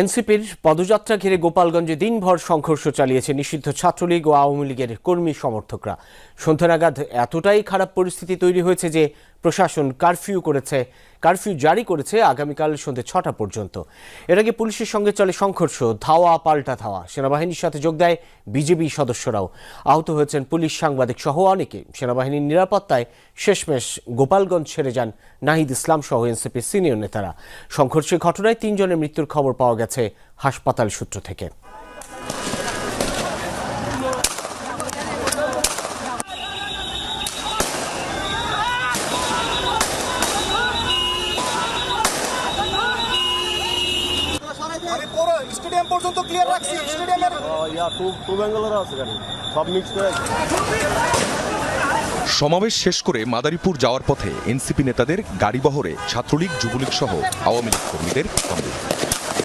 এনসিপির পদযাত্রা ঘিরে গোপালগঞ্জে দিনভর সংঘর্ষ চালিয়েছে নিষিদ্ধ ছাত্রলীগ ও আওয়ামী লীগের কর্মী সমর্থকরা। সন্ধ্যা নাগাদ এতটাই খারাপ পরিস্থিতি তৈরি হয়েছে যে প্রশাসন কারফিউ করেছে কারফিউ জারি করেছে আগামীকাল সন্ধে ছটা পর্যন্ত। এর আগে পুলিশের সঙ্গে চলে সংঘর্ষ, ধাওয়া, পাল্টা ধাওয়া। সেনাবাহিনীর সাথে যোগ দেয় বিজেপি সদস্যরাও। আহত হয়েছেন পুলিশ সাংবাদিক সহ অনেকে। সেনাবাহিনীর নিরাপত্তায় শেষমেশ গোপালগঞ্জ ছেড়ে যান নাহিদ ইসলাম সহ এনসিপির সিনিয়র নেতারা। সংঘর্ষের ঘটনায় তিনজনের মৃত্যুর খবর পাওয়া গেছে হাসপাতাল সূত্র থেকে। আমি পুরো স্টেডিয়াম পর্যন্ত ক্লিয়ার রাখছি। স্টেডিয়ামের ইয়া টু টু ব্যাঙ্গালোর আছে গাড়ি। সব মিক্স করে সমাবেশ শেষ করে মাদারীপুর যাওয়ার পথে এনসিপি নেতাদের গাড়িবহরে ছাত্রলীগ যুবলীগ সহ আওয়ামী লীগ কর্মীদের সঙ্গে